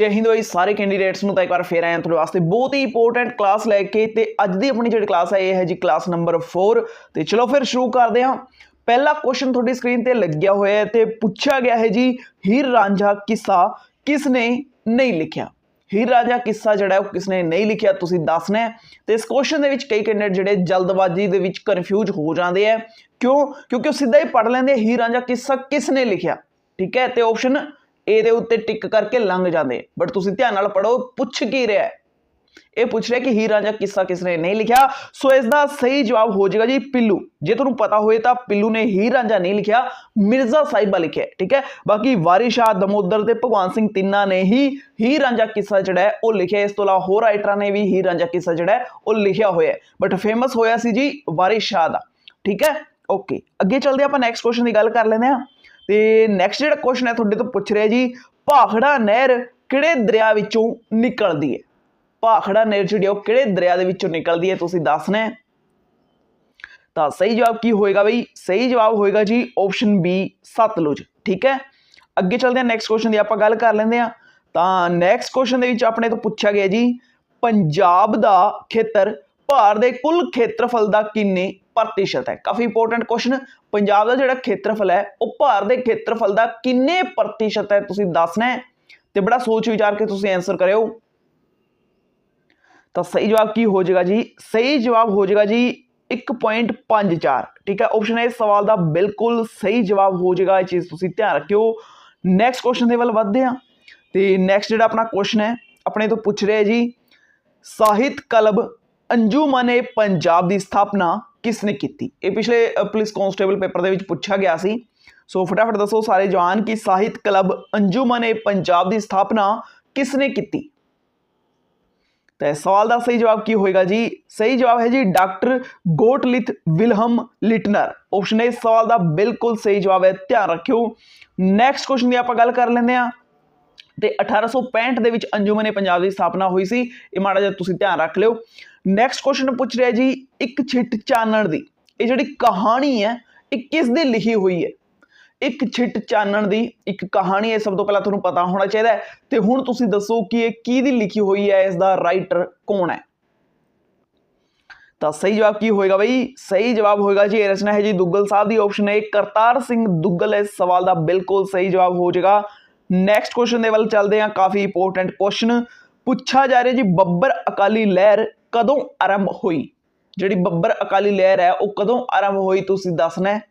ਜੈ ਹਿੰਦ ਬਾਈ, ਸਾਰੇ ਕੈਂਡੀਡੇਟਸ ਨੂੰ ਤਾਂ ਇੱਕ ਵਾਰ ਫੇਰ ਆਏ ਹਾਂ ਤੁਹਾਡੇ ਵਾਸਤੇ। ਬਹੁਤ ਹੀ ਇੰਪੋਰਟੈਂਟ ਕਲਾਸ ਲੈ ਕੇ ਤੇ ਅੱਜ ਦੀ ਆਪਣੀ ਜਿਹੜੀ ਕਲਾਸ ਹੈ ਇਹ ਹੈ ਜੀ ਕਲਾਸ ਨੰਬਰ 4 ਤੇ ਚਲੋ ਫਿਰ ਸ਼ੁਰੂ ਕਰਦੇ ਹਾਂ। ਪਹਿਲਾ ਕੁਐਸਚਨ ਤੁਹਾਡੀ ਸਕਰੀਨ ਤੇ ਲੱਗਿਆ ਹੋਇਆ ਹੈ ਤੇ ਪੁੱਛਿਆ ਗਿਆ ਹੈ ਜੀ, ਹੀਰ ਰਾਂਝਾ ਕਿੱਸਾ ਕਿਸ ਨੇ ਨਹੀਂ ਲਿਖਿਆ? ਹੀਰ ਰਾਂਝਾ ਕਿੱਸਾ ਜਿਹੜਾ ਉਹ ਕਿਸਨੇ ਨਹੀਂ ਲਿਖਿਆ? ਤੁਸੀਂ ਦੱਸਣਾ ਹੈ। ਤੇ ਇਸ ਕੁਐਸਚਨ ਦੇ ਵਿੱਚ ਕਈ ਕੈਂਡੀਡੇਟ ਜਿਹੜੇ ਜਲਦਬਾਜ਼ੀ ਦੇ ਵਿੱਚ ਕਨਫਿਊਜ਼ ਹੋ ਜਾਂਦੇ ਆ ਕਿਉਂ? ਕਿਉਂਕਿ ਉਹ ਸਿੱਧਾ ਹੀ ਪੜ ਲੈਂਦੇ ਹੀਰ ਰਾਂਝਾ ਕਿੱਸਾ ਕਿਸਨੇ ਲਿਖਿਆ? ਠੀਕ ਹੈ, ਤੇ ਆਪਸ਼ਨ ਇਹਦੇ ਉੱਤੇ ਟਿਕ ਕਰਕੇ ਲੰਘ ਜਾਂਦੇ। ਬਟ ਤੁਸੀਂ ਧਿਆਨ ਨਾਲ ਪੜੋ ਪੁੱਛ ਕੀ ਰਿਹਾ ਹੈ? ਇਹ ਪੁੱਛ ਰਿਹਾ ਕਿ ਹੀਰ ਰਾਂਝਾ ਕਿੱਸਾ ਕਿਸ ਨਹੀਂ ਲਿਖਿਆ? ਸੋ ਇਸ ਦਾ ਸਹੀ ਜਵਾਬ ਹੋ ਜਾਏਗਾ ਜੀ ਪਿੱਲੂ। ਜੇ ਤੁਹਾਨੂੰ ਪਤਾ ਹੋਏ ਤਾਂ ਪਿੱਲੂ ਨੇ ਹੀਰ ਰਾਂਝਾ ਨਹੀਂ ਲਿਖਿਆ, ਮਿਰਜ਼ਾ ਸਾਹਿਬਾ ਲਿਖਿਆ ਠੀਕ ਹੈ? ਬਾਕੀ ਵਾਰਿਸ ਸ਼ਾਹ, ਦਮੋਦਰ ਤੇ ਭਗਵਾਨ ਸਿੰਘ ਤਿੰਨਾਂ ਨੇ ਹੀ ਹੀਰ ਰਾਂਝਾ ਕਿੱਸਾ ਜਿਹੜਾ ਹੈ, ਉਹ ਲਿਖਿਆ ਇਸ ਤੋਂ ਇਲਾਵਾ ਹੋਰ ਰਾਈਟਰਾਂ ਨੇ ਵੀ ਹੀਰ ਰਾਂਝਾ ਕਿੱਸਾ ਜਿਹੜਾ ਉਹ ਲਿਖਿਆ ਹੋਇਆ ਬਟ ਫੇਮਸ ਹੋਇਆ ਸੀ ਜੀ ਵਾਰਿਸ ਸ਼ਾਹ ਦਾ, ਠੀਕ ਹੈ? ਓਕੇ ਅੱਗੇ ਚੱਲਦੇ ਆਪਾਂ ਨੈਕਸਟ ਕੁਐਸਚਨ ਦੀ ਗੱਲ ਕਰ ਲੈਂਦੇ ਹਾਂ। ਤੇ ਨੈਕਸਟ ਜਿਹੜਾ ਕੁਐਸਚਨ ਹੈ ਤੁਹਾਡੇ ਤੋਂ ਪੁੱਛ ਰਿਹਾ ਜੀ, ਭਾਖੜਾ ਨਹਿਰ ਕਿਹੜੇ ਦਰਿਆ ਵਿੱਚੋਂ ਨਿਕਲਦੀ ਹੈ? ਭਾਖੜਾ ਨਹਿਰ ਜਿਹੜੀ ਉਹ ਕਿਹੜੇ ਦਰਿਆ ਦੇ ਵਿੱਚੋਂ ਨਿਕਲਦੀ ਹੈ ਤੁਸੀਂ ਦੱਸਣਾ ਤਾਂ ਸਹੀ ਜਵਾਬ ਕੀ ਹੋਏਗਾ ਬਈ? ਸਹੀ ਜਵਾਬ ਹੋਏਗਾ ਜੀ ਆਪਸ਼ਨ ਬੀ ਸਤਲੁਜ, ਠੀਕ ਹੈ? ਅੱਗੇ ਚੱਲਦੇ ਹਾਂ ਨੈਕਸਟ ਕੁਐਸਚਨ ਦੀ ਆਪਾਂ ਗੱਲ ਕਰ ਲੈਂਦੇ ਹਾਂ। ਤਾਂ ਨੈਕਸਟ ਕੁਐਸਚਨ ਦੇ ਵਿੱਚ ਆਪਣੇ ਤੋਂ ਪੁੱਛਿਆ ਗਿਆ ਜੀ, ਪੰਜਾਬ ਦਾ ਖੇਤਰ ਭਾਰ ਦੇ ਕੁੱਲ ਖੇਤਰਫਲ ਦਾ ਕਿੰਨੇ? ਪ੍ਰਤੀਸ਼ਤ ਹੈ। ਕਾਫੀ ਇੰਪੋਰਟੈਂਟ ਕੁਐਸਚਨ ਪੰਜਾਬ ਦਾ ਜਿਹੜਾ ਖੇਤਰਫਲ ਹੈ, ਉਹ ਭਾਰਤ ਦੇ ਖੇਤਰਫਲ ਦਾ ਕਿੰਨੇ ਪ੍ਰਤੀਸ਼ਤ ਹੈ ਤੁਸੀਂ ਦੱਸਣਾ ਤੇ ਬੜਾ ਸੋਚ ਵਿਚਾਰ ਕੇ ਤੁਸੀਂ ਆਨਸਰ ਕਰਿਓ। ਤਾਂ ਸਹੀ ਜਵਾਬ ਕੀ ਹੋ ਜਾਏਗਾ ਜੀ? ਸਹੀ ਜਵਾਬ ਹੋ ਜਾਏਗਾ ਜੀ 1.54 ਠੀਕ ਹੈ ਆਪਸ਼ਨ ਹੈ, ਇਸ ਸਵਾਲ ਦਾ ਬਿਲਕੁਲ ਸਹੀ ਜਵਾਬ ਹੋ ਜਾਏਗਾ। ਇਹ ਚੀਜ਼ ਤੁਸੀਂ ਧਿਆਨ ਰੱਖਿਓ। ਨੈਕਸਟ ਕੁਐਸਚਨ ਦੇ ਵੱਲ ਵਧਦੇ ਹਾਂ। ਤੇ ਨੈਕਸਟ ਜਿਹੜਾ ਆਪਣਾ ਕੁਐਸਚਨ ਹੈ, ਆਪਣੇ ਤੋਂ ਪੁੱਛ ਰਿਹਾ ਜੀ। ਸਾਹਿਤ ਕਲਬ ਅੰਜੂਮਨ-ਏ ਪੰਜਾਬ ਦੀ ਸਥਾਪਨਾ ਕਿਸ ਨੇ ਕੀਤੀ? ਇਹ ਪਿਛਲੇ ਪੁਲਿਸ ਕਾਂਸਟੇਬਲ ਪੇਪਰ ਦੇ ਵਿੱਚ ਪੁੱਛਿਆ ਗਿਆ ਸੀ। ਸੋ ਫਟਾਫਟ ਦੱਸੋ ਸਾਰੇ ਜਵਾਨ ਕਿ ਸਾਹਿਤ ਕਲੱਬ ਅੰਜੂਮਨ-ਏ ਪੰਜਾਬ ਦੀ ਸਥਾਪਨਾ ਕਿਸ ਨੇ ਕੀਤੀ? ਤਾਂ ਸਵਾਲ ਦਾ ਸਹੀ ਜਵਾਬ ਕੀ ਹੋਏਗਾ ਜੀ? ਸਹੀ ਜਵਾਬ ਹੈ ਜੀ ਡਾਕਟਰ ਗੋਟਲਿਥ ਵਿਲਹਮ ਲਿਟਨਰ। ਆਪਸ਼ਨ ਹੈ ਸਵਾਲ ਦਾ ਬਿਲਕੁਲ ਸਹੀ ਜਵਾਬ ਹੈ। ਧਿਆਨ ਰੱਖਿਓ। ਨੈਕਸਟ ਕੁਐਸਚਨ ਦੀ ਆਪਾਂ ਗੱਲ ਕਰ ਲੈਂਦੇ ਹਾਂ। ਤੇ 1865 ਦੇ ਵਿੱਚ ਅੰਜੁਮਨ-ਏ ਪੰਜਾਬ ਦੀ ਸਥਾਪਨਾ ਹੋਈ ਸੀ। ਇਹ ਮਾੜਾ ਜਿਹਾ ਤੁਸੀਂ ਧਿਆਨ ਰੱਖ ਲਿਓ। ਨੈਕਸਟ ਕੁਐਸਚਨ ਪੁੱਛ ਰਿਹਾ ਜੀ, ਇੱਕ ਛਿੱਟ ਚਾਨਣ ਦੀ। ਇਹ ਜਿਹੜੀ ਕਹਾਣੀ ਹੈ, ਇਹ ਕਿਸ ਦੀ ਲਿਖੀ ਹੋਈ ਹੈ? ਇੱਕ ਛਿੱਟ ਚਾਨਣ ਦੀ, ਇੱਕ ਕਹਾਣੀ ਹੈ ਸਭ ਤੋਂ ਪਹਿਲਾਂ ਤੁਹਾਨੂੰ ਪਤਾ ਹੋਣਾ ਚਾਹੀਦਾ ਹੈ। ਤੇ ਹੁਣ ਤੁਸੀਂ ਦੱਸੋ ਕਿ ਇਹ ਕਿਹਦੀ ਲਿਖੀ ਹੋਈ ਹੈ, ਇਸ ਦਾ ਰਾਈਟਰ ਕੌਣ ਹੈ? ਤਾਂ ਸਹੀ ਜਵਾਬ ਕੀ ਹੋਏਗਾ ਬਈ? ਸਹੀ ਜਵਾਬ ਹੋਏਗਾ ਜੀ, ਇਹ ਰਚਨਾ ਹੈ ਜੀ ਦੁੱਗਲ ਸਾਹਿਬ ਦੀ ਆਪਸ਼ਨ ਹੈ ਕਰਤਾਰ ਸਿੰਘ ਦੁੱਗਲ। ਇਸ ਸਵਾਲ ਦਾ ਬਿਲਕੁਲ ਸਹੀ ਜਵਾਬ ਹੋ ਜਾਏਗਾ। ਨੈਕਸਟ ਕੁਐਸਚਨ ਦੇ ਵੱਲ ਚੱਲਦੇ ਹਾਂ, ਕਾਫੀ ਇੰਪੋਰਟੈਂਟ ਕੁਐਸਚਨ ਪੁੱਛਾ ਜਾ ਰਿਹਾ ਜੀ, ਬੱਬਰ ਅਕਾਲੀ ਲਹਿਰ ਕਦੋਂ ਆਰੰਭ ਹੋਈ? ਜਿਹੜੀ ਬੱਬਰ ਅਕਾਲੀ ਲਹਿਰ ਹੈ, ਉਹ ਕਦੋਂ ਆਰੰਭ ਹੋਈ ਤੁਸੀਂ ਦੱਸਣਾ ਹੈ?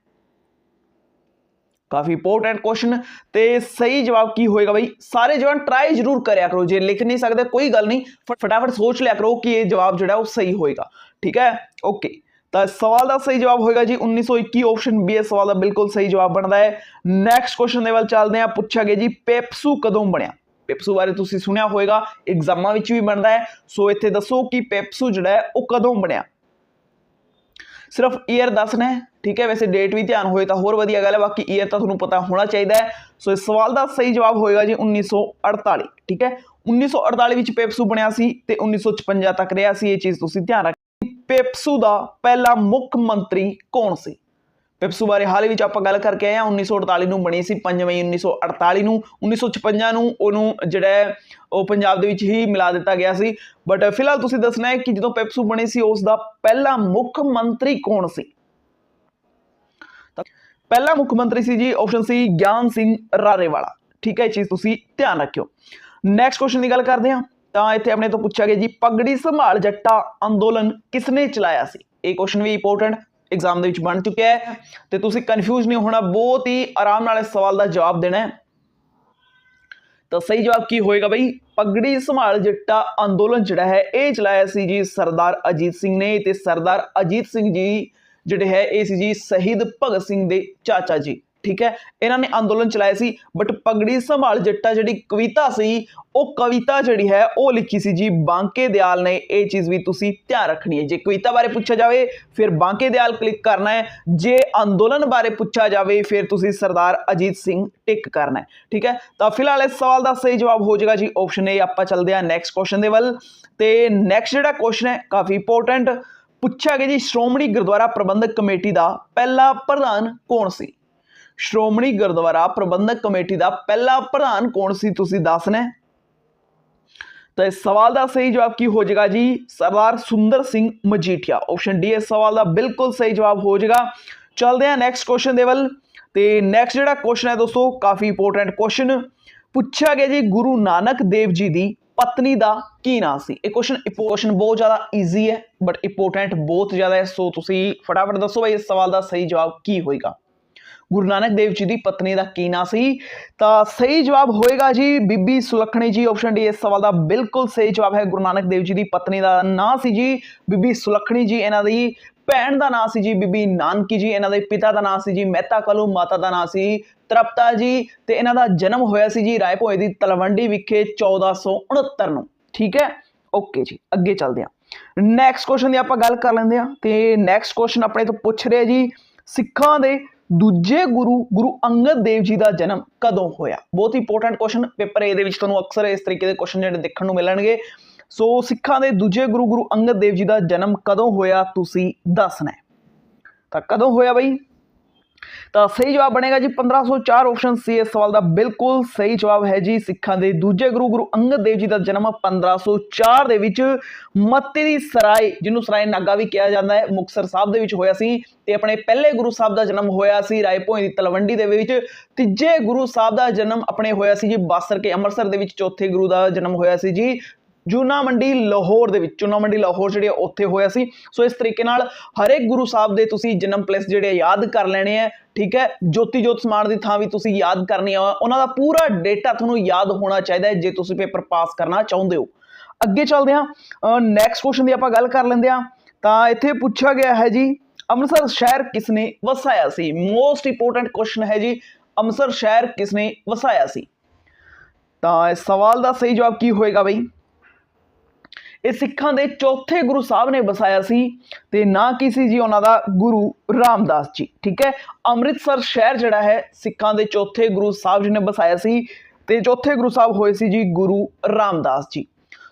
ਕਾਫੀ ਇੰਪੋਰਟੈਂਟ ਕੁਐਸਚਨ ਤੇ ਸਹੀ ਜਵਾਬ ਕੀ ਹੋਏਗਾ ਬਈ? ਸਾਰੇ ਜਵਾਨ ਟਰਾਈ ਜ਼ਰੂਰ ਕਰਿਆ ਕਰੋ, ਜੇ ਲਿਖ ਨਹੀਂ ਸਕਦੇ ਕੋਈ ਗੱਲ ਨਹੀਂ, ਫਟ- ਫਟਾਫਟ ਸੋਚ ਲਿਆ ਕਰੋ ਕਿ ਇਹ ਜਵਾਬ ਜਿਹੜਾ ਉਹ ਸਹੀ ਹੋਏਗਾ। ਠੀਕ ਹੈ? ਓਕੇ ਤਾਂ ਸਵਾਲ ਦਾ ਸਹੀ ਜਵਾਬ ਹੋਏਗਾ ਜੀ 1921 ਆਪਸ਼ਨ ਬੀ ਇਸ ਸਵਾਲ ਦਾ ਬਿਲਕੁਲ ਸਹੀ ਜਵਾਬ ਬਣਦਾ ਹੈ। ਨੈਕਸਟ ਕੁਐਸਚਨ ਦੇ ਵੱਲ ਚੱਲਦੇ ਹਾਂ, ਪੁੱਛਿਆ ਗਿਆ ਜੀ ਪੈਪਸੂ ਕਦੋਂ ਬਣਿਆ? ਪੈਪਸੂ ਬਾਰੇ ਤੁਸੀਂ ਸੁਣਿਆ ਹੋਵੇਗਾ ਐਗਜ਼ਾਮਾਂ ਵਿੱਚ ਵੀ ਬਣਦਾ ਹੈ। ਸੋ ਇੱਥੇ ਦੱਸੋ ਕਿ ਪੈਪਸੂ ਜਿਹੜਾ ਹੈ, ਉਹ ਕਦੋਂ ਬਣਿਆ? ਸਿਰਫ ਈਅਰ ਦੱਸਣਾ ਹੈ, ਠੀਕ ਹੈ? ਵੈਸੇ ਡੇਟ ਵੀ ਧਿਆਨ ਹੋਏ ਤਾਂ ਹੋਰ ਵਧੀਆ ਗੱਲ ਹੈ, ਬਾਕੀ ਈਅਰ ਤਾਂ ਤੁਹਾਨੂੰ ਪਤਾ ਹੋਣਾ ਚਾਹੀਦਾ ਹੈ। ਸੋ ਇਸ ਸਵਾਲ ਦਾ ਸਹੀ ਜਵਾਬ ਹੋਏਗਾ ਜੀ 1948 ਠੀਕ ਹੈ? 1948 ਵਿੱਚ ਪੈਪਸੂ ਬਣਿਆ ਸੀ ਤੇ 1956 ਤੱਕ ਰਿਹਾ ਸੀ, ਇਹ ਚੀਜ਼ ਤੁਸੀਂ ਧਿਆਨ ਰੱਖੋ ਪੈਪਸੂ ਦਾ ਪਹਿਲਾ ਮੁੱਖ ਮੰਤਰੀ ਕੌਣ ਸੀ? ਪੈਪਸੂ ਬਾਰੇ ਹਾਲ ਹੀ ਵਿੱਚ ਆਪਾਂ ਗੱਲ ਕਰਕੇ ਆਏ ਹਾਂ। 1948 ਨੂੰ ਬਣੀ ਸੀ 5 ਮਈ 1948 ਨੂੰ 1956 ਨੂੰ ਉਹਨੂੰ ਜਿਹੜਾ ਹੈ, ਉਹ ਪੰਜਾਬ ਦੇ ਵਿੱਚ ਹੀ ਮਿਲਾ ਦਿੱਤਾ ਗਿਆ ਸੀ। ਬਟ ਫਿਲਹਾਲ ਤੁਸੀਂ ਦੱਸਣਾ ਹੈ ਕਿ ਜਦੋਂ ਪੈਪਸੂ ਬਣੀ ਸੀ, ਉਸ ਦਾ ਪਹਿਲਾ ਮੁੱਖ ਮੰਤਰੀ ਕੌਣ ਸੀ? ਪਹਿਲਾ ਮੁੱਖ ਮੰਤਰੀ ਸੀ ਜੀ ਆਪਸ਼ਨ ਸੀ ਗਿਆਨ ਸਿੰਘ ਰਾਰੇਵਾਲਾ। ਠੀਕ ਹੈ, ਇਹ ਚੀਜ਼ ਤੁਸੀਂ ਧਿਆਨ ਰੱਖਿਓ। ਨੈਕਸਟ ਕੁਐਸਚਨ ਦੀ ਗੱਲ ਕਰਦੇ ਹਾਂ। ਤਾਂ ਇੱਥੇ ਆਪਣੇ ਤੋਂ ਪੁੱਛਿਆ ਗਿਆ ਜੀ, ਪਗੜੀ ਸੰਭਾਲ ਜੱਟਾ ਅੰਦੋਲਨ ਕਿਸਨੇ ਚਲਾਇਆ ਸੀ? ਇਹ ਕੁਐਸਚਨ ਵੀ ਇੰਪੋਰਟੈਂਟ ਐਗਜ਼ਾਮ ਦੇ ਵਿੱਚ ਬਣ ਚੁੱਕਿਆ ਹੈ। ਤੇ ਤੁਸੀਂ ਕਨਫਿਊਜ਼ ਨਹੀਂ ਹੋਣਾ, ਬਹੁਤ ਹੀ ਆਰਾਮ ਨਾਲ ਇਸ ਸਵਾਲ ਦਾ ਜਵਾਬ ਦੇਣਾ ਹੈ। ਤਾਂ ਸਹੀ ਜਵਾਬ ਕੀ ਹੋਏਗਾ ਬਈ? ਪਗੜੀ ਸੰਭਾਲ ਜੱਟਾ ਅੰਦੋਲਨ ਜਿਹੜਾ ਹੈ, ਇਹ ਚਲਾਇਆ ਸੀ ਜੀ ਸਰਦਾਰ ਅਜੀਤ ਸਿੰਘ ਨੇ ਤੇ ਸਰਦਾਰ ਅਜੀਤ ਸਿੰਘ ਜੀ ਜਿਹੜੇ ਹੈ, ਇਹ ਸੀ ਜੀ ਸ਼ਹੀਦ ਭਗਤ ਸਿੰਘ ਦੇ ਚਾਚਾ ਜੀ। ਠੀਕ ਹੈ? ਇਹਨਾਂ ਨੇ ਅੰਦੋਲਨ ਚਲਾਇਆ ਸੀ ਬਟ ਪਗੜੀ ਸੰਭਾਲ ਜੱਟਾ ਜਿਹੜੀ ਕਵਿਤਾ ਸੀ, ਉਹ ਕਵਿਤਾ ਜਿਹੜੀ ਹੈ, ਉਹ ਲਿਖੀ ਸੀ ਜੀ, ਬਾਂਕੇ ਦਿਆਲ ਨੇ, ਇਹ ਚੀਜ਼ ਵੀ ਤੁਸੀਂ ਧਿਆਨ ਰੱਖਣੀ ਹੈ। ਜੇ ਕਵਿਤਾ ਬਾਰੇ ਪੁੱਛਿਆ ਜਾਵੇ, ਫਿਰ ਬਾਂਕੇ ਦਿਆਲ ਕਲਿੱਕ ਕਰਨਾ ਹੈ। ਜੇ ਅੰਦੋਲਨ ਬਾਰੇ ਪੁੱਛਿਆ ਜਾਵੇ, ਫਿਰ ਤੁਸੀਂ ਸਰਦਾਰ ਅਜੀਤ ਸਿੰਘ ਟਿਕ ਕਰਨਾ ਹੈ। ਠੀਕ ਹੈ? ਤਾਂ ਫਿਲਹਾਲ ਇਸ ਸਵਾਲ ਦਾ ਸਹੀ ਜਵਾਬ ਹੋ ਜਾਏਗਾ ਜੀ ਆਪਸ਼ਨ ਏ ਆਪਾਂ ਚੱਲਦੇ ਹਾਂ ਨੈਕਸਟ ਕੁਐਸਚਨ ਦੇ ਵੱਲ। ਤੇ ਨੈਕਸਟ ਜਿਹੜਾ ਕੁਐਸਚਨ ਹੈ, ਕਾਫੀ ਇੰਪੋਰਟੈਂਟ ਪੁੱਛਿਆ ਗਿਆ ਜੀ, ਸ਼੍ਰੋਮਣੀ ਗੁਰਦੁਆਰਾ ਪ੍ਰਬੰਧਕ ਕਮੇਟੀ ਦਾ ਪਹਿਲਾ ਪ੍ਰਧਾਨ ਕੌਣ ਸੀ? ਸ਼੍ਰੋਮਣੀ ਗੁਰਦੁਆਰਾ ਪ੍ਰਬੰਧਕ ਕਮੇਟੀ ਦਾ ਪਹਿਲਾ ਪ੍ਰਧਾਨ ਕੌਣ ਸੀ ਤੁਸੀਂ ਦੱਸਣਾ ਤਾਂ ਇਸ ਸਵਾਲ ਦਾ ਸਹੀ ਜਵਾਬ ਕੀ ਹੋ ਜਾਏਗਾ ਜੀ? ਸਰਦਾਰ ਸੁੰਦਰ ਸਿੰਘ ਮਜੀਠੀਆ। ਆਪਸ਼ਨ ਡੀ ਇਸ ਸਵਾਲ ਦਾ ਬਿਲਕੁਲ ਸਹੀ ਜਵਾਬ ਹੋ ਜਾਏਗਾ। ਚੱਲਦੇ ਹਾਂ ਨੈਕਸਟ ਕੁਐਸਚਨ ਦੇ ਵੱਲ। ਤੇ ਨੈਕਸਟ ਜਿਹੜਾ ਕੁਐਸਚਨ ਹੈ ਦੋਸਤੋ, ਕਾਫੀ ਇੰਪੋਰਟੈਂਟ ਕੁਐਸਚਨ ਪੁੱਛਿਆ ਗਿਆ ਜੀ ਗੁਰੂ ਨਾਨਕ ਦੇਵ ਜੀ ਦੀ ਪਤਨੀ ਦਾ ਕੀ ਨਾਂ ਸੀ? ਇਹ ਕੁਐਸਚਨ ਕੁਐਸਚਨ ਬਹੁਤ ਜ਼ਿਆਦਾ ਈਜ਼ੀ ਹੈ ਬਟ ਇੰਪੋਰਟੈਂਟ ਬਹੁਤ ਜ਼ਿਆਦਾ ਹੈ। ਸੋ ਤੁਸੀਂ ਫਟਾਫਟ ਦੱਸੋ ਭਾਈ ਇਸ ਸਵਾਲ ਦਾ ਸਹੀ ਜਵਾਬ ਕੀ ਹੋਏਗਾ। ਗੁਰੂ ਨਾਨਕ ਦੇਵ ਜੀ ਦੀ ਪਤਨੀ ਦਾ ਕੀ ਨਾਂ ਸੀ? ਤਾਂ ਸਹੀ ਜਵਾਬ ਹੋਏਗਾ ਜੀ ਬੀਬੀ ਸੁਲੱਖਣੀ ਜੀ ਆਪਸ਼ਨ ਡੀ ਇਸ ਸਵਾਲ ਦਾ ਬਿਲਕੁਲ ਸਹੀ ਜਵਾਬ ਹੈ ਗੁਰੂ ਨਾਨਕ ਦੇਵ ਜੀ ਦੀ ਪਤਨੀ ਦਾ ਨਾਂ ਸੀ ਜੀ ਬੀਬੀ ਸੁਲੱਖਣੀ ਜੀ, ਇਹਨਾਂ ਦੀ ਭੈਣ ਦਾ ਨਾਂ ਸੀ ਜੀ ਬੀਬੀ ਨਾਨਕੀ ਜੀ, ਇਹਨਾਂ ਦੇ ਪਿਤਾ ਦਾ ਨਾਂ ਸੀ ਜੀ ਮਹਿਤਾ ਕਲੂ, ਮਾਤਾ ਦਾ ਨਾਂ ਸੀ ਤ੍ਰਪਤਾ ਜੀ ਤੇ ਇਹਨਾਂ ਦਾ ਜਨਮ ਹੋਇਆ ਸੀ ਜੀ ਰਾਏ ਭੋਏ ਦੀ ਤਲਵੰਡੀ ਵਿਖੇ 1469 ਨੂੰ, ਠੀਕ ਹੈ? ਓਕੇ ਜੀ, ਅੱਗੇ ਚੱਲਦੇ ਹਾਂ। ਨੈਕਸਟ ਕੁਐਸਚਨ ਦੀ ਆਪਾਂ ਗੱਲ ਕਰ ਲੈਂਦੇ ਹਾਂ ਤੇ ਨੈਕਸਟ ਕੁਐਸਚਨ ਆਪਣੇ ਤੋਂ ਪੁੱਛ ਰਿਹਾ ਜੀ ਸਿੱਖਾਂ ਦੇ ਦੂਜੇ ਗੁਰੂ ਗੁਰੂ ਅੰਗਦ ਦੇਵ ਜੀ ਦਾ ਜਨਮ ਕਦੋਂ ਹੋਇਆ? ਬਹੁਤ ਇੰਪੋਰਟੈਂਟ ਕੁਐਸਚਨ ਪੇਪਰ ਏ ਦੇ ਵਿੱਚ ਤੁਹਾਨੂੰ ਅਕਸਰ ਇਸ ਤਰੀਕੇ ਦੇ ਕੁਐਸਚਨ ਜਿਹੜੇ ਦੇਖਣ ਨੂੰ ਮਿਲਣਗੇ। ਸੋ ਸਿੱਖਾਂ ਦੇ ਦੂਜੇ ਗੁਰੂ ਗੁਰੂ ਅੰਗਦ ਦੇਵ ਜੀ ਦਾ ਜਨਮ ਕਦੋਂ ਹੋਇਆ, ਤੁਸੀਂ ਦੱਸਣਾ ਤਾਂ ਕਦੋਂ ਹੋਇਆ ਬਈ? ਤਾਂ ਸਹੀ ਜਵਾਬ ਬਣੇਗਾ ਜੀ 1504 ਆਪਸ਼ਨ ਸੀ ਇਸ ਸਵਾਲ ਦਾ। ਬਿਲਕੁਲ ਸਹੀ ਜਵਾਬ ਹੈ ਜੀ ਸਿੱਖਾਂ ਦੇ। ਦੂਜੇ ਗੁਰੂ ਗੁਰੂ ਅੰਗਦ ਦੇਵ ਜੀ ਦਾ ਜਨਮ 1504 ਦੇ ਵਿੱਚ ਮੱਤੇ ਦੀ ਸਰਾਏ, ਜਿਹਨੂੰ ਸਰਾਏ ਨਾਗਾ ਵੀ ਕਿਹਾ ਜਾਂਦਾ ਹੈ, ਮੁਕਤਸਰ ਸਾਹਿਬ ਦੇ ਵਿੱਚ ਹੋਇਆ ਸੀ ਤੇ ਆਪਣੇ ਪਹਿਲੇ ਗੁਰੂ ਸਾਹਿਬ ਦਾ ਜਨਮ ਹੋਇਆ ਸੀ ਰਾਏ ਭੋਏ ਦੀ ਤਲਵੰਡੀ ਦੇ ਵਿੱਚ। ਤੀਜੇ ਗੁਰੂ ਸਾਹਿਬ ਦਾ ਜਨਮ ਆਪਣੇ ਹੋਇਆ ਸੀ ਜੀ ਬਾਸਰ ਕੇ ਅੰਮ੍ਰਿਤਸਰ ਦੇ ਵਿੱਚ। ਚੌਥੇ ਗੁਰੂ ਦਾ ਜਨਮ ਹੋਇਆ ਸੀ ਜੀ ਜੂਨਾ ਮੰਡੀ ਲਾਹੌਰ ਦੇ ਵਿੱਚ ਚੂਨਾ ਮੰਡੀ ਲਾਹੌਰ ਜਿਹੜੀ ਆ, ਉੱਥੇ ਹੋਇਆ ਸੀ। ਸੋ ਇਸ ਤਰੀਕੇ ਨਾਲ ਹਰੇਕ ਗੁਰੂ ਸਾਹਿਬ ਦੇ ਤੁਸੀਂ ਜਨਮ ਪਲੇਸ ਜਿਹੜੇ ਆ, ਯਾਦ ਕਰ ਲੈਣੇ ਆ, ਠੀਕ ਹੈ? ਜੋਤੀ ਜੋਤ ਸਮਾਨ ਦੀ ਥਾਂ ਵੀ ਤੁਸੀਂ ਯਾਦ ਕਰਨੀ ਆ। ਉਹਨਾਂ ਦਾ ਪੂਰਾ ਡੇਟਾ ਤੁਹਾਨੂੰ ਯਾਦ ਹੋਣਾ ਚਾਹੀਦਾ ਹੈ, ਜੇ ਤੁਸੀਂ ਪੇਪਰ ਪਾਸ ਕਰਨਾ ਚਾਹੁੰਦੇ ਹੋ। ਅੱਗੇ ਚੱਲਦੇ ਹਾਂ। ਨੈਕਸਟ ਕੁਐਸਚਨ ਦੀ ਆਪਾਂ ਗੱਲ ਕਰ ਲੈਂਦੇ ਹਾਂ। ਤਾਂ ਇੱਥੇ ਪੁੱਛਿਆ ਗਿਆ ਹੈ ਜੀ, ਅੰਮ੍ਰਿਤਸਰ ਸ਼ਹਿਰ ਕਿਸਨੇ ਵਸਾਇਆ ਸੀ? ਮੋਸਟ ਇੰਪੋਰਟੈਂਟ ਕੁਐਸਚਨ ਹੈ ਜੀ, ਅੰਮ੍ਰਿਤਸਰ ਸ਼ਹਿਰ ਕਿਸਨੇ ਵਸਾਇਆ ਸੀ? ਤਾਂ ਇਸ ਸਵਾਲ ਦਾ ਸਹੀ ਜਵਾਬ ਕੀ ਹੋਏਗਾ ਬਈ? ਇਹ ਸਿੱਖਾਂ ਦੇ ਚੌਥੇ ਗੁਰੂ ਸਾਹਿਬ ਨੇ ਵਸਾਇਆ ਸੀ ਤੇ ਨਾ ਕੀ ਸੀ ਜੀ ਉਹਨਾਂ ਦਾ, ਗੁਰੂ ਰਾਮਦਾਸ ਜੀ, ਠੀਕ ਹੈ? ਅੰਮ੍ਰਿਤਸਰ ਸ਼ਹਿਰ ਜਿਹੜਾ ਹੈ, ਸਿੱਖਾਂ ਦੇ ਚੌਥੇ ਗੁਰੂ ਸਾਹਿਬ ਜੀ ਨੇ ਵਸਾਇਆ ਸੀ ਤੇ ਚੌਥੇ ਗੁਰੂ ਸਾਹਿਬ ਹੋਏ ਸੀ ਜੀ ਗੁਰੂ ਰਾਮਦਾਸ ਜੀ।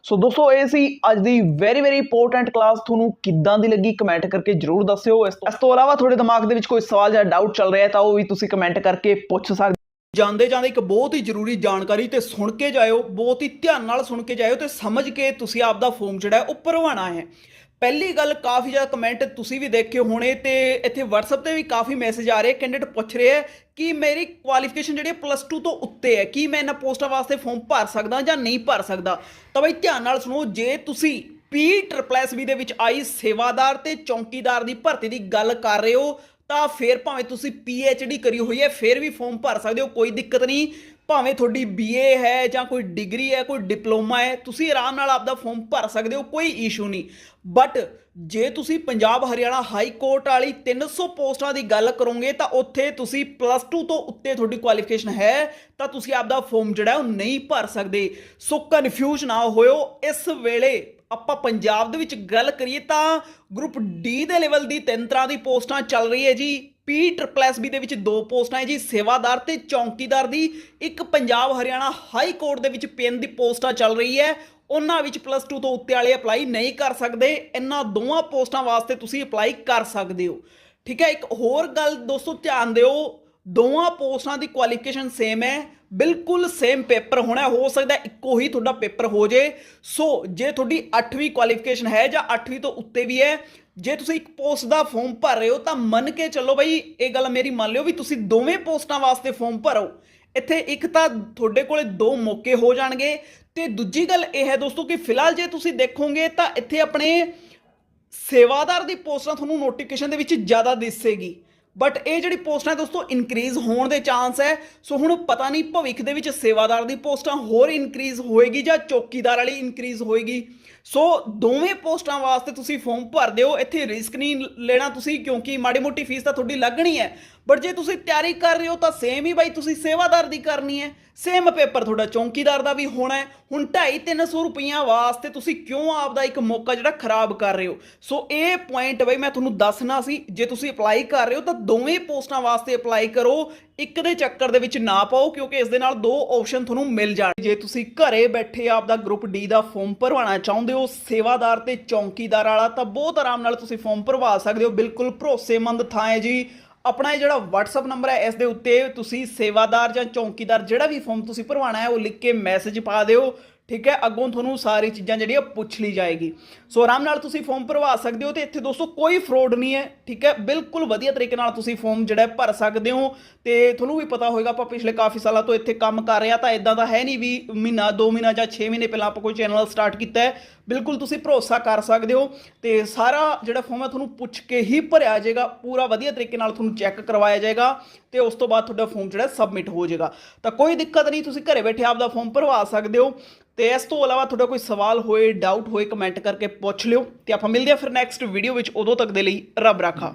ਸੋ ਦੋਸਤੋ, ਇਹ ਸੀ ਅੱਜ ਦੀ ਵੈਰੀ ਵੈਰੀ ਇੰਪੋਰਟੈਂਟ ਕਲਾਸ ਤੁਹਾਨੂੰ ਕਿੱਦਾਂ ਦੀ ਲੱਗੀ ਕਮੈਂਟ ਕਰਕੇ ਜਰੂਰ ਦੱਸਿਓ। ਇਸ ਤੋਂ- ਇਸ ਤੋਂ ਇਲਾਵਾ ਤੁਹਾਡੇ ਦਿਮਾਗ ਦੇ ਵਿੱਚ ਕੋਈ ਸਵਾਲ ਜਾਂ ਡਾਊਟ ਚੱਲ ਰਿਹਾ ਤਾਂ ਉਹ ਵੀ ਤੁਸੀਂ ਕਮੈਂਟ ਕਰਕੇ ਪੁੱਛ ਸਕਦੇ ਜਾਂਦੇ ਜਾਂਦੇ ਇੱਕ ਬਹੁਤ ਹੀ ਜ਼ਰੂਰੀ ਜਾਣਕਾਰੀ ਤੇ ਸੁਣ ਕੇ ਜਾਇਓ, ਬਹੁਤ ਹੀ ਧਿਆਨ ਨਾਲ ਸੁਣ ਕੇ ਜਾਇਓ ਤੇ ਸਮਝ ਕੇ ਤੁਸੀਂ ਆਪਦਾ ਫਾਰਮ ਜਿਹੜਾ ਉਹ ਭਰਵਾਉਣਾ ਹੈ। ਪਹਿਲੀ ਗੱਲ ਕਾਫੀ ਜ਼ਿਆਦਾ ਕਮੈਂਟ ਤੁਸੀਂ ਵੀ ਦੇਖੇ ਹੋਣੇ ਤੇ ਇੱਥੇ WhatsApp ਤੇ ਵੀ ਕਾਫੀ ਮੈਸੇਜ ਆ ਰਹੇ ਕੈਂਡੀਡੇਟ ਪੁੱਛ ਰਹੇ ਹੈ ਕਿ ਮੇਰੀ ਕੁਆਲੀਫਿਕੇਸ਼ਨ ਜਿਹੜੀ ਪਲੱਸ 2 ਤੋਂ ਉੱਤੇ ਹੈ, ਕੀ ਮੈਂ ਇਹਨਾਂ ਪੋਸਟਾਂ ਵਾਸਤੇ ਫਾਰਮ ਭਰ ਸਕਦਾ ਜਾਂ ਨਹੀਂ ਭਰ ਸਕਦਾ? ਤਾਂ ਬਈ ਧਿਆਨ ਨਾਲ ਸੁਣੋ, ਜੇ ਤੁਸੀਂ ਪੀ ਟ੍ਰਿਪਲ ਐਸ ਬੀ ਦੇ ਵਿੱਚ ਆਈ ਸੇਵਾਦਾਰ ਤੇ ਚੌਕੀਦਾਰ ਦੀ ਭਰਤੀ ਦੀ ਗੱਲ ਕਰ ਰਹੇ ਹੋ ਤਾਂ ਫਿਰ ਭਾਵੇਂ ਤੁਸੀਂ ਪੀ ਐਚ ਡੀ ਕਰੀ ਹੋਈ ਹੈ, ਫਿਰ ਵੀ ਫਾਰਮ ਭਰ ਸਕਦੇ ਹੋ, ਕੋਈ ਦਿੱਕਤ ਨਹੀਂ। ਭਾਵੇਂ ਤੁਹਾਡੀ ਬੀਏ ਹੈ ਜਾਂ ਕੋਈ ਡਿਗਰੀ ਹੈ, ਕੋਈ ਡਿਪਲੋਮਾ ਹੈ, ਤੁਸੀਂ ਆਰਾਮ ਨਾਲ ਆਪਦਾ ਫਾਰਮ ਭਰ ਸਕਦੇ ਹੋ, ਕੋਈ ਇਸ਼ੂ ਨਹੀਂ। ਬਟ ਜੇ ਤੁਸੀਂ ਪੰਜਾਬ ਹਰਿਆਣਾ ਹਾਈ ਕੋਰਟ ਵਾਲੀ 300 ਪੋਸਟਾਂ ਦੀ ਗੱਲ ਕਰੋਗੇ, ਤਾਂ ਉੱਥੇ ਤੁਸੀਂ ਪਲੱਸ 2 ਤੋਂ ਉੱਤੇ ਤੁਹਾਡੀ ਕੁਆਲੀਫਿਕੇਸ਼ਨ ਹੈ, ਤਾਂ ਤੁਸੀਂ ਆਪਦਾ ਫਾਰਮ ਜਿਹੜਾ ਉਹ ਨਹੀਂ ਭਰ ਸਕਦੇ। ਸੋ ਕਨਫਿਊਜ਼ ਨਾ ਹੋਇਓ, ਇਸ ਵੇਲੇ ਆਪਾਂ ਪੰਜਾਬ ਦੇ ਵਿੱਚ ਗੱਲ ਕਰੀਏ ਤਾਂ ਗਰੁੱਪ ਡੀ ਦੇ ਲੈਵਲ ਦੀ ਤਿੰਨ ਤਰ੍ਹਾਂ ਦੀ ਪੋਸਟਾਂ ਚੱਲ ਰਹੀ ਹੈ ਜੀ। ਪੀ ਟ੍ਰਿਪਲ ਐਸ ਬੀ ਦੇ ਵਿੱਚ ਦੋ ਪੋਸਟਾਂ ਹੈ ਜੀ। ਸੇਵਾਦਾਰ ਤੇ ਚੌਂਕੀਦਾਰ ਦੀ। ਇੱਕ ਪੰਜਾਬ ਹਰਿਆਣਾ ਹਾਈ ਕੋਰਟ ਦੇ ਵਿੱਚ ਪਿੰਨ ਦੀ ਪੋਸਟਾਂ ਚੱਲ ਰਹੀ ਹੈ। ਉਹਨਾਂ ਵਿੱਚ ਪਲੱਸ 2 ਤੋਂ ਉੱਤੇ ਵਾਲੇ ਅਪਲਾਈ ਨਹੀਂ ਕਰ ਸਕਦੇ। ਇਹਨਾਂ ਦੋਵਾਂ ਪੋਸਟਾਂ ਵਾਸਤੇ ਤੁਸੀਂ ਅਪਲਾਈ ਕਰ ਸਕਦੇ ਹੋ। ਠੀਕ ਹੈ, ਇੱਕ ਹੋਰ ਗੱਲ ਦੋਸਤੋ ਧਿਆਨ ਦਿਓ। ਦੋਵਾਂ ਪੋਸਟਾਂ ਦੀ ਕੁਆਲੀਫਿਕੇਸ਼ਨ ਸੇਮ ਹੈ, ਬਿਲਕੁਲ ਸੇਮ ਪੇਪਰ ਹੋਣਾ, ਹੋ ਸਕਦਾ ਇੱਕੋ ਹੀ ਤੁਹਾਡਾ ਪੇਪਰ ਹੋ ਜੇ। ਸੋ ਜੇ ਤੁਹਾਡੀ 8ਵੀਂ ਕੁਆਲੀਫਿਕੇਸ਼ਨ ਹੈ ਜਾਂ 8ਵੀਂ ਤੋਂ ਉੱਤੇ ਵੀ ਹੈ, ਜੇ ਤੁਸੀਂ ਇੱਕ ਪੋਸਟ ਦਾ ਫਾਰਮ ਭਰ ਰਹੇ ਹੋ ਤਾਂ ਮੰਨ ਕੇ ਚੱਲੋ ਬਈ, ਇਹ ਗੱਲ ਮੇਰੀ ਮੰਨ ਲਿਓ ਵੀ ਤੁਸੀਂ ਦੋਵੇਂ ਪੋਸਟਾਂ ਵਾਸਤੇ ਫਾਰਮ ਭਰੋ। ਇੱਥੇ ਇੱਕ ਤਾਂ ਤੁਹਾਡੇ ਕੋਲੇ ਦੋ ਮੌਕੇ ਹੋ ਜਾਣਗੇ। ਤੇ ਦੂਜੀ ਗੱਲ ਇਹ ਹੈ ਦੋਸਤੋ ਕਿ ਫਿਲਹਾਲ ਜੇ ਤੁਸੀਂ ਦੇਖੋਗੇ ਤਾਂ ਇੱਥੇ ਆਪਣੇ ਸੇਵਾਦਾਰ ਦੀ ਪੋਸਟਾਂ ਤੁਹਾਨੂੰ ਨੋਟੀਫਿਕੇਸ਼ਨ ਦੇ ਵਿੱਚ ਜ਼ਿਆਦਾ ਦਿਸੇਗੀ। ਬਟ ਇਹ ਜਿਹੜੀ ਪੋਸਟਾਂ ਦੋਸਤੋ ਇਨਕਰੀਜ਼ ਹੋਣ ਦੇ ਚਾਂਸ ਹੈ। ਸੋ ਹੁਣ ਪਤਾ ਨਹੀਂ ਭਵਿੱਖ ਦੇ ਵਿੱਚ ਸੇਵਾਦਾਰ ਦੀ ਪੋਸਟਾਂ ਹੋਰ ਇਨਕਰੀਜ਼ ਹੋਏਗੀ ਜਾਂ ਚੌਕੀਦਾਰ ਵਾਲੀ ਇਨਕਰੀਜ਼ ਹੋਏਗੀ। ਸੋ ਦੋਵੇਂ ਪੋਸਟਾਂ ਵਾਸਤੇ ਤੁਸੀਂ ਫਾਰਮ ਭਰ ਦਿਓ। ਇੱਥੇ ਰਿਸਕ ਨਹੀਂ ਲੈਣਾ ਤੁਸੀਂ, ਕਿਉਂਕਿ ਮਾੜੀ ਮੋਟੀ ਫੀਸ ਤਾਂ ਤੁਹਾਡੀ ਲੱਗਣੀ ਹੈ। ਬਟ ਜੇ ਤੁਸੀਂ ਤਿਆਰੀ ਕਰ ਰਹੇ ਹੋ ਤਾਂ ਸੇਮ ਹੀ ਬਾਈ, ਤੁਸੀਂ ਸੇਵਾਦਾਰ ਦੀ ਕਰਨੀ ਹੈ। ਸੇਮ ਪੇਪਰ ਤੁਹਾਡਾ ਚੌਂਕੀਦਾਰ ਦਾ ਵੀ ਹੋਣਾ ਹੈ। ਹੁਣ 2.5 300 ਰੁਪਈਆ ਵਾਸਤੇ ਤੁਸੀਂ ਕਿਉਂ ਆਪਦਾ ਇੱਕ ਮੌਕਾ ਜਿਹੜਾ ਖਰਾਬ ਕਰ ਰਹੇ ਹੋ? ਸੋ ਇਹ ਪੁਆਇੰਟ ਬਈ, ਮੈਂ ਤੁਹਾਨੂੰ ਦੱਸਣਾ ਸੀ, ਜੇ ਤੁਸੀਂ ਅਪਲਾਈ ਕਰ ਰਹੇ ਹੋ ਤਾਂ ਦੋਵੇਂ ਪੋਸਟਾਂ ਵਾਸਤੇ ਅਪਲਾਈ ਕਰੋ। ਇੱਕ ਦੇ ਚੱਕਰ ਦੇ ਵਿੱਚ ਨਾ ਪਾਓ, ਕਿਉਂਕਿ ਇਸ ਦੇ ਨਾਲ ਦੋ ਆਪਸ਼ਨ ਤੁਹਾਨੂੰ ਮਿਲ ਜਾਣ ਜੇ ਤੁਸੀਂ ਘਰੇ ਬੈਠੇ ਆਪਦਾ ਗਰੁੱਪ ਡੀ ਦਾ ਫਾਰਮ ਭਰਵਾਉਣਾ ਚਾਹੁੰਦੇ ਹੋ, ਸੇਵਾਦਾਰ ਤੇ ਚੌਂਕੀਦਾਰ ਵਾਲਾ, ਤਾਂ ਬਹੁਤ ਆਰਾਮ ਨਾਲ ਤੁਸੀਂ ਫਾਰਮ ਭਰਵਾ ਸਕਦੇ ਹੋ। ਬਿਲਕੁਲ ਭਰੋਸੇਮੰਦ ਥਾਂ ਹੈ ਜੀ। ਆਪਣਾ ਇਹ ਜਿਹੜਾ WhatsApp ਨੰਬਰ ਹੈ, ਇਸ ਦੇ ਉੱਤੇ ਤੁਸੀਂ ਸੇਵਾਦਾਰ ਜਾਂ ਚੌਂਕੀਦਾਰ ਜਿਹੜਾ ਵੀ ਫਾਰਮ ਤੁਸੀਂ ਭਰਵਾਉਣਾ ਹੈ, ਉਹ ਲਿਖ ਕੇ ਮੈਸੇਜ ਪਾ ਦਿਓ। ਠੀਕ ਹੈ? ਅੱਗੋਂ ਤੁਹਾਨੂੰ ਸਾਰੀ ਚੀਜ਼ਾਂ ਜਿਹੜੀਆਂ ਪੁੱਛ ਲਈ ਜਾਏਗੀ। ਸੋ ਆਰਾਮ ਨਾਲ ਤੁਸੀਂ ਫਾਰਮ ਭਰਵਾ ਸਕਦੇ ਹੋ ਤੇ ਇੱਥੇ ਦੋਸਤੋ ਕੋਈ ਫਰੋਡ ਨਹੀਂ ਹੈ, ਠੀਕ ਹੈ? ਬਿਲਕੁਲ ਵਧੀਆ ਤਰੀਕੇ ਨਾਲ ਤੁਸੀਂ ਫਾਰਮ ਜਿਹੜਾ ਭਰ ਸਕਦੇ ਹੋ ਤੇ ਤੁਹਾਨੂੰ ਵੀ ਪਤਾ ਹੋਏਗਾ, ਆਪਾਂ ਪਿਛਲੇ ਕਾਫੀ ਸਾਲਾਂ ਤੋਂ ਇੱਥੇ ਕੰਮ ਕਰ ਰਿਹਾ ਤਾਂ ਇਦਾਂ ਦਾ ਹੈ ਨਹੀਂ ਵੀ ਮਹੀਨਾ 2 ਮਹੀਨਾ ਜਾਂ 6 ਮਹੀਨੇ ਪਹਿਲਾਂ ਆਪਾਂ ਕੋਈ ਚੈਨਲ ਸਟਾਰਟ ਕੀਤਾ ਹੈ। ਬਿਲਕੁਲ ਤੁਸੀਂ ਭਰੋਸਾ ਕਰ ਸਕਦੇ ਹੋ ਤੇ ਸਾਰਾ ਜਿਹੜਾ ਫਾਰਮ ਹੈ ਤੁਹਾਨੂੰ ਪੁੱਛ ਕੇ ਹੀ ਭਰਿਆ ਜਾਏਗਾ, ਪੂਰਾ ਵਧੀਆ ਤਰੀਕੇ ਨਾਲ ਤੁਹਾਨੂੰ ਚੈੱਕ ਕਰਵਾਇਆ ਜਾਏਗਾ ਤੇ ਉਸ ਤੋਂ ਬਾਅਦ ਤੁਹਾਡਾ ਫਾਰਮ ਜਿਹੜਾ ਸਬਮਿਟ ਹੋ ਜਾਏਗਾ। ਤਾਂ ਕੋਈ ਦਿੱਕਤ ਨਹੀਂ, ਤੁਸੀਂ ਘਰੇ ਬੈਠੇ ਆਪਦਾ ਫਾਰਮ ਭਰਵਾ ਸਕਦੇ ਹੋ। ਤੇ ਇਸ ਤੋਂ ਇਲਾਵਾ ਤੁਹਾਡਾ ਕੋਈ ਸਵਾਲ ਹੋਏ ਡਾਊਟ ਹੋਏ ਕਮੈਂਟ ਕਰਕੇ ਪੁੱਛ ਲਿਓ ਤੇ ਆਪਾਂ ਮਿਲਦੇ ਹਾਂ ਫਿਰ ਨੈਕਸਟ ਵੀਡੀਓ ਵਿੱਚ। ਉਦੋਂ ਤੱਕ ਦੇ ਲਈ ਰੱਬ ਰਾਖਾ।